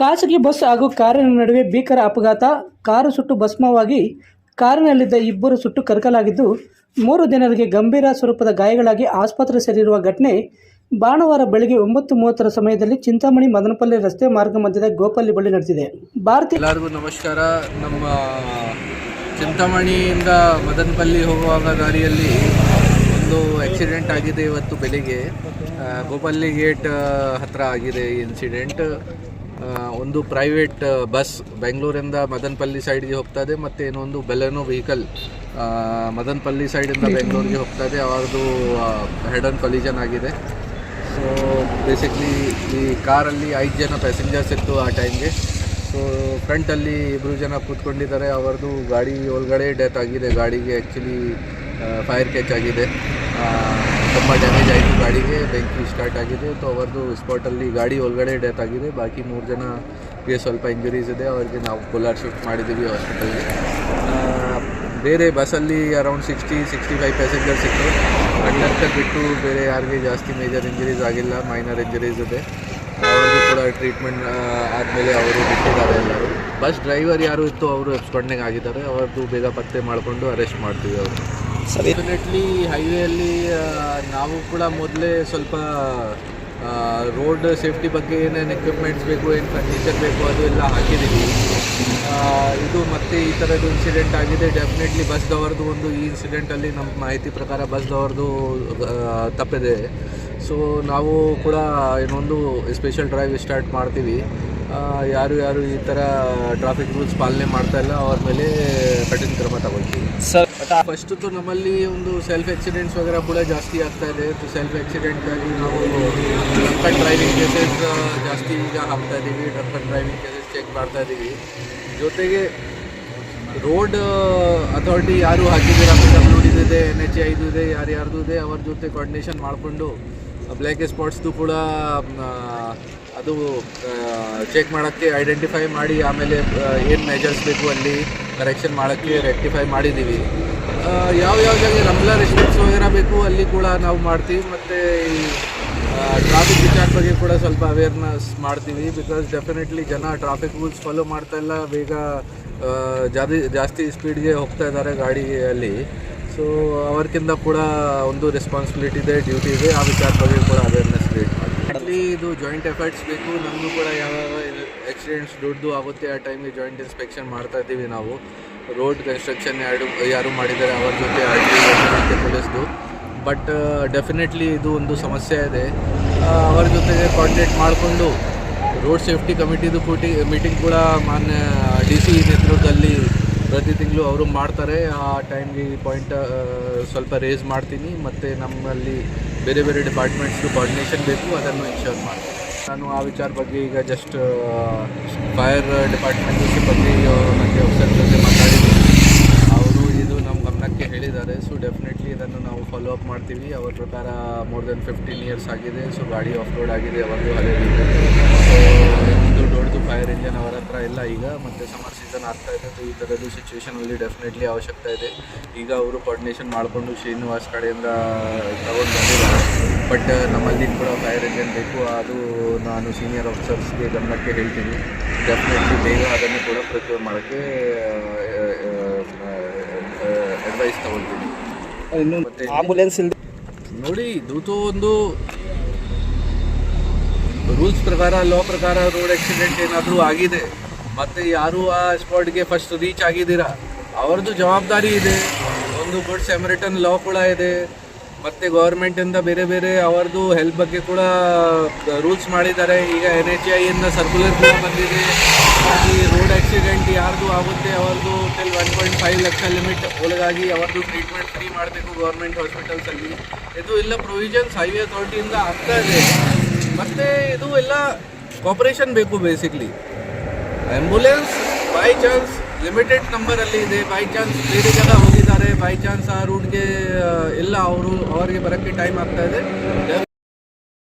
ಖಾಸಗಿ ಬಸ್ ಹಾಗೂ ಕಾರಿನ ನಡುವೆ ಭೀಕರ ಅಪಘಾತ. ಕಾರು ಸುಟ್ಟು ಭಸ್ಮವಾಗಿ ಕಾರಿನಲ್ಲಿದ್ದ ಇಬ್ಬರು ಸುಟ್ಟು ಕರಕಲಾಗಿದ್ದು, ಮೂರು ಜನರಿಗೆ ಗಂಭೀರ ಸ್ವರೂಪದ ಗಾಯಗಳಾಗಿ ಆಸ್ಪತ್ರೆ ಸೇರಿರುವ ಘಟನೆ ಭಾನುವಾರ ಬೆಳಗ್ಗೆ ಒಂಬತ್ತು ಮೂವತ್ತರ ಸಮಯದಲ್ಲಿ ಚಿಂತಾಮಣಿ ಮದನಪಲ್ಲಿ ರಸ್ತೆ ಮಾರ್ಗ ಮಧ್ಯದ ಗೋಪಲ್ಲಿ ಬಳಿ ನಡೆದಿದೆ. ಭಾರತೀಯ ಎಲ್ಲರಿಗೂ ನಮಸ್ಕಾರ. ನಮ್ಮ ಚಿಂತಾಮಣಿಯಿಂದ ಮದನಪಲ್ಲಿ ಹೋಗುವಾಗ ದಾರಿಯಲ್ಲಿ ಒಂದು ಆಕ್ಸಿಡೆಂಟ್ ಆಗಿದೆ ಇವತ್ತು ಬೆಳಿಗ್ಗೆ. ಗೋಪಲ್ಲಿ ಗೇಟ್ ಹತ್ರ ಆಗಿದೆ ಇನ್ಸಿಡೆಂಟ್ ಒಂದು ಪ್ರೈವೇಟ್ ಬಸ್ ಬೆಂಗಳೂರಿಂದ ಮದನಪಲ್ಲಿ ಸೈಡ್ಗೆ ಹೋಗ್ತಾ ಇದೆ, ಮತ್ತು ಇನ್ನೊಂದು ಬೆಲೆನೋ ವೆಹಿಕಲ್ ಮದನಪಲ್ಲಿ ಸೈಡಿಂದ ಬೆಂಗಳೂರಿಗೆ ಹೋಗ್ತಾ ಇದೆ. ಅವ್ರದ್ದು ಹೆಡ್ ಆನ್ ಕೊಲಿಜನ್ ಆಗಿದೆ. ಸೊ ಬೇಸಿಕ್ಲಿ ಈ ಕಾರಲ್ಲಿ ಐದು ಜನ ಪ್ಯಾಸೆಂಜರ್ಸ್ ಇತ್ತು ಆ ಟೈಮ್ಗೆ ಸೊ ಫ್ರಂಟಲ್ಲಿ ಇಬ್ಬರು ಜನ ಕೂತ್ಕೊಂಡಿದ್ದಾರೆ. ಅವರದು ಗಾಡಿ ಒಳಗಡೆ ಡೆತ್ ಆಗಿದೆ. ಗಾಡಿಗೆ ಆ್ಯಕ್ಚುಲಿ ಫೈರ್ ಕ್ಯಾಚ್ ಆಗಿದೆ. ತುಂಬ ಡ್ಯಾಮೇಜ್ ಆಯಿತು ಗಾಡಿಗೆ ಬೆಂಕಿ ಸ್ಟಾರ್ಟ್ ಆಗಿದೆ. ಸೊ ಅವರದು ಸ್ಪಾಟಲ್ಲಿ ಗಾಡಿ ಒಳಗಡೆ ಡೆತ್ ಆಗಿದೆ. ಬಾಕಿ ಮೂರು ಜನಗೆ ಸ್ವಲ್ಪ ಇಂಜುರೀಸ್ ಇದೆ. ಅವರಿಗೆ ನಾವು ಕೋಲಾರ್ ಶಿಫ್ಟ್ ಮಾಡಿದ್ದೀವಿ ಹಾಸ್ಪಿಟಲ್ಗೆ ಬೇರೆ ಬಸ್ಸಲ್ಲಿ around sixty sixty five passengers ಇತ್ತು ಕಂಡಕ್ಟರ್ ಬಿಟ್ಟು ಬೇರೆ ಯಾರಿಗೆ ಜಾಸ್ತಿ ಮೇಜರ್ ಇಂಜುರೀಸ್ ಆಗಿಲ್ಲ ಮೈನರ್ ಇಂಜುರೀಸ್ ಇದೆ. ಅವ್ರಿಗೂ ಕೂಡ ಟ್ರೀಟ್ಮೆಂಟ್ ಆದಮೇಲೆ ಅವರು ಬಿಟ್ಟಿದ್ದಾರೆ ಎಲ್ಲರೂ. ಬಸ್ ಡ್ರೈವರ್ ಯಾರು ಇತ್ತು, ಅವರು ಎಕ್ಸ್ಪಂಡಿಂಗ್ ಆಗಿದ್ದಾರೆ. ಅವ್ರದ್ದು ಬೇಗ ಪತ್ತೆ ಮಾಡಿಕೊಂಡು ಅರೆಸ್ಟ್ ಮಾಡ್ತೀವಿ ಅವರು. ಡೆಫಿನೆಟ್ಲಿ ಹೈವೇಯಲ್ಲಿ ನಾವು ಕೂಡ ಮೊದಲೇ ಸ್ವಲ್ಪ ರೋಡ್ ಸೇಫ್ಟಿ ಬಗ್ಗೆ ಏನೇನು ಎಕ್ವಿಪ್ಮೆಂಟ್ಸ್ ಬೇಕು ಏನು ಫರ್ನಿಚರ್ ಬೇಕು ಅದು ಎಲ್ಲ ಹಾಕಿದ್ದೀವಿ. ಇದು ಮತ್ತೆ ಈ ಥರದ್ದು ಇನ್ಸಿಡೆಂಟ್ ಆಗಿದೆ. ಡೆಫಿನೆಟ್ಲಿ ಬಸ್ದವ್ರದ್ದು ಒಂದು ಈ ಇನ್ಸಿಡೆಂಟಲ್ಲಿ ನಮ್ಮ ಮಾಹಿತಿ ಪ್ರಕಾರ ಬಸ್ದವ್ರದ್ದು ತಪ್ಪಿದೆ. ಸೊ ನಾವು ಕೂಡ ಇನ್ನೊಂದು ಸ್ಪೆಷಲ್ ಡ್ರೈವ್ ಸ್ಟಾರ್ಟ್ ಮಾಡ್ತೀವಿ. ಯಾರು ಯಾರು ಈ ಥರ ಟ್ರಾಫಿಕ್ ರೂಲ್ಸ್ ಪಾಲನೆ ಮಾಡ್ತಾ ಇಲ್ಲ ಅವ್ರ ಮೇಲೆ ಕಠಿಣ ಕ್ರಮ ತಗೊಳ್ತೀವಿ. ಫಸ್ಟ್ ನಮ್ಮಲ್ಲಿ ಒಂದು ಸೆಲ್ಫ್ ಆಕ್ಸಿಡೆಂಟ್ಸ್ ವಗರ ಕೂಡ ಜಾಸ್ತಿ ಆಗ್ತಾ ಇದೆ. ಸೆಲ್ಫ್ ಆಕ್ಸಿಡೆಂಟ್ ಆಗಿ ನಾವು ಡ್ರಂಕ್ ಡ್ರೈವಿಂಗ್ ಕೇಸಸ್ ಜಾಸ್ತಿ ಈಗ ಹಾಕ್ತಾ ಇದ್ದೀವಿ ಡ್ರಂಕ್ ಡ್ರೈವಿಂಗ್ ಕೇಸಸ್ ಚೆಕ್ ಮಾಡ್ತಾ ಇದ್ದೀವಿ ಜೊತೆಗೆ ರೋಡ್ ಅಥಾರಿಟಿ ಯಾರು ಹಾಕಿದ್ದೀರಾ ಪಿ ಡಬ್ಲ್ಯೂ ಎನ್ ಎಚ್ ಐದು ಇದೆ ಯಾರ್ಯಾರ್ದು ಇದೆ, ಅವ್ರ ಜೊತೆ ಕೋರ್ಡಿನೇಷನ್ ಮಾಡಿಕೊಂಡು ಬ್ಲ್ಯಾಕ್ ಸ್ಪಾಟ್ಸ್ದು ಕೂಡ ಅದು ಚೆಕ್ ಮಾಡೋಕ್ಕೆ ಐಡೆಂಟಿಫೈ ಮಾಡಿ, ಆಮೇಲೆ ಏನು ಮೆಜರ್ಸ್ ಬೇಕು ಅಲ್ಲಿ. ಕರೆಕ್ಷನ್ ಮಾಡೋಕ್ಕೆ ರೆಕ್ಟಿಫೈ ಮಾಡಿದ್ದೀವಿ. ಯಾವ ಯಾವ ಜಾಗ ರಂಬ್ಲರ್ ರೆಸ್ಟ್ರಿಕ್ಟ್ಸ್ ವಗೇರ ಬೇಕು, ಅಲ್ಲಿ ಕೂಡ ನಾವು ಮಾಡ್ತೀವಿ. ಮತ್ತು ಈ ಟ್ರಾಫಿಕ್ ವಿಚಾರ ಬಗ್ಗೆ ಕೂಡ ಸ್ವಲ್ಪ ಅವೇರ್ನೆಸ್ ಮಾಡ್ತೀವಿ. ಬಿಕಾಸ್ ಡೆಫಿನೆಟ್ಲಿ ಜನ ಟ್ರಾಫಿಕ್ ರೂಲ್ಸ್ ಫಾಲೋ ಮಾಡ್ತಾ ಇಲ್ಲ. ಬೇಗ ಜಾಸ್ತಿ ಜಾಸ್ತಿ ಸ್ಪೀಡ್ಗೆ ಹೋಗ್ತಾ ಇದ್ದಾರೆ ಗಾಡಿಯಲ್ಲಿ. ಸೊ ಅವ್ರಕ್ಕಿಂತ ಕೂಡ ಒಂದು ರೆಸ್ಪಾನ್ಸಿಬಿಲಿಟಿ ಇದೆ ಡ್ಯೂಟಿ ಇದೆ. ಆ ವಿಚಾರ ಬಗ್ಗೆ ಕೂಡ ಅವೇರ್ನೆಸ್ ಕ್ರಿಯೇಟ್ ಮಾಡ್ತೀವಿ. ಇದು ಜಾಯಿಂಟ್ ಎಫರ್ಟ್ಸ್ ಬೇಕು. ನಮಗೂ ಕೂಡ ಯಾವ ಆಕ್ಸಿಡೆಂಟ್ಸ್ ದೊಡ್ಡದು ಆಗುತ್ತೆ, ಆ ಟೈಮಿಗೆ ಜಾಯಿಂಟ್ ಇನ್ಸ್ಪೆಕ್ಷನ್ ಮಾಡ್ತಾ ಇದ್ದೀವಿ ನಾವು. ರೋಡ್ ಕನ್ಸ್ಟ್ರಕ್ಷನ್ ಯಾರು ಯಾರು ಮಾಡಿದ್ದಾರೆ ಅವ್ರ ಜೊತೆ ಆಗಿ ಪೊಲೀಸ್ದು. ಬಟ್ ಡೆಫಿನೆಟ್ಲಿ ಇದು ಒಂದು ಸಮಸ್ಯೆ ಇದೆ. ಅವರ ಅವ್ರ ಜೊತೆಗೆ ಕಾಂಟ್ಯಾಕ್ಟ್ ಮಾಡಿಕೊಂಡು ರೋಡ್ ಸೇಫ್ಟಿ ಕಮಿಟಿದು ಕೂಟಿ ಮೀಟಿಂಗ್ ಕೂಡ ಮಾನ್ಯ ಡಿ ಸಿ ನೇತೃತ್ವದಲ್ಲಿ ಪ್ರತಿ ತಿಂಗಳು ಅವರು ಮಾಡ್ತಾರೆ. ಆ ಟೈಮ್ಗೆ ಈ ಪಾಯಿಂಟ್ ಸ್ವಲ್ಪ ರೇಸ್ ಮಾಡ್ತೀನಿ. ಮತ್ತು ನಮ್ಮಲ್ಲಿ ಬೇರೆ ಬೇರೆ ಡಿಪಾರ್ಟ್ಮೆಂಟ್ಸ್ದು ಕೋಆರ್ಡಿನೇಷನ್ ಬೇಕು. ಅದನ್ನು ಇನ್ಶೋರ್ ಮಾಡ್ತೀನಿ. ನಾನು ಆ ವಿಚಾರ ಬಗ್ಗೆ ಈಗ ಜಸ್ಟ್ ಫೈರ್ ಡಿಪಾರ್ಟ್ಮೆಂಟ್ ಬಗ್ಗೆ ಮತ್ತು ಅಫ್ಸರ್ ಜೊತೆ ಅವರು ಇದು ನಮ್ಮ ಗಮನಕ್ಕೆ ಹೇಳಿದ್ದಾರೆ. ಸೊ ಡೆಫಿನೆಟ್ಲಿ ಇದನ್ನು ನಾವು ಫಾಲೋ ಅಪ್ ಮಾಡ್ತೀವಿ. ಅವ್ರ ಪ್ರಕಾರ ಮೋರ್ ದೆನ್ ಫಿಫ್ಟೀನ್ ಇಯರ್ಸ್ ಆಗಿದೆ. ಸೊ ಗಾಡಿ ಆಫ್ ರೋಡ್ ಆಗಿದೆ ಅವರು ಹಳೆ ಸೊ ದೊಡ್ಡದು ಫೈರ್ ಇಂಜನ್ ಅವರ ಹತ್ರ ಇಲ್ಲ ಈಗ ಮತ್ತು ಸಮರ್ ಸೀಸನ್ ಆಗ್ತಾ ಇದೆ ಈ ಥರದ್ದು ಸಿಚುವೇಷನಲ್ಲಿ ಡೆಫಿನೆಟ್ಲಿ ಅವಶ್ಯಕತೆ ಇದೆ. ಈಗ ಅವರು ಕೋಆರ್ಡಿನೇಷನ್ ಮಾಡಿಕೊಂಡು ಶ್ರೀನಿವಾಸ್ ಕಡೆಯಿಂದ ತಗೊಂಡು ಬಂದಿದ್ದಾರೆ. ಬಟ್ ನಮ್ಮಲ್ಲಿ ಕೂಡ ಫೈರ್ ಇಂಜನ್ ಬೇಕು ಅದು ನಾನು ಸೀನಿಯರ್ ಆಫೀಸರ್ಸ್ಗೆ ಗಮನಕ್ಕೆ ಹೇಳ್ತೀನಿ. ಡೆಫಿನೆಟ್ಲಿ ಬೇಗ ಅದನ್ನು ಕೂಡ ಪ್ರೊಕ್ಯೂರ್ ಮಾಡೋಕ್ಕೆ ಅಡ್ವೈಸ್ ತಗೊಳ್ತೀನಿ. ಆಂಬುಲೆನ್ಸ್ ನೋಡಿ ಇದು ಒಂದು ರೂಲ್ಸ್ ಪ್ರಕಾರ ಲಾ ಪ್ರಕಾರ ರೋಡ್ ಆಕ್ಸಿಡೆಂಟ್ ಏನಾದರೂ ಆಗಿದೆ, ಮತ್ತು ಯಾರು ಆ ಸ್ಪಾಟ್ಗೆ ಫಸ್ಟ್ ರೀಚ್ ಆಗಿದ್ದೀರಾ? ಅವ್ರದ್ದು ಜವಾಬ್ದಾರಿ ಇದೆ. ಒಂದು ಗುಡ್ ಸೆಮರಿಟನ್ ಲಾ ಕೂಡ ಇದೆ. ಮತ್ತು ಗೌರ್ಮೆಂಟಿಂದ ಬೇರೆ ಬೇರೆ ಅವ್ರದ್ದು ಹೆಲ್ಪ್ ಬಗ್ಗೆ ಕೂಡ ರೂಲ್ಸ್ ಮಾಡಿದ್ದಾರೆ. ಈಗ ಎನ್ ಎಚ್ ಐಯಿಂದ ಸರ್ಕ್ಯುಲರ್ ಕೂಡ ಬಂದಿದೆ. ಈ ರೋಡ್ ಆಕ್ಸಿಡೆಂಟ್ ಯಾರ್ದು ಆಗುತ್ತೆ, ಅವ್ರದ್ದು till one point five lakh limit ಒಳಗಾಗಿ ಅವ್ರದ್ದು ಟ್ರೀಟ್ಮೆಂಟ್ ಫ್ರೀ ಮಾಡಬೇಕು ಗೌರ್ಮೆಂಟ್ ಹಾಸ್ಪಿಟಲ್ಸಲ್ಲಿ ಇದು ಇಲ್ಲ ಪ್ರೊವಿಷನ್ಸ್ ಹೈವೇ ಅಥಾರಿಟಿಯಿಂದ ಆಗ್ತಾ ಇದೆ. ಮತ್ತು ಇದು ಎಲ್ಲ ಕಾಪರೇಷನ್ ಬೇಕು basically ambulance by chance limited ನಂಬರಲ್ಲಿ ಇದೆ. ಬೈ ಚಾನ್ಸ್ ಬೇರೆ ಜನ ಹೋಗಿದ್ದಾರೆ. ಬೈ ಚಾನ್ಸ್ ಆ ರೂಟ್ಗೆ ಎಲ್ಲ ಅವರು, ಅವರಿಗೆ ಬರೋಕ್ಕೆ ಟೈಮ್ ಆಗ್ತಾ ಇದೆ.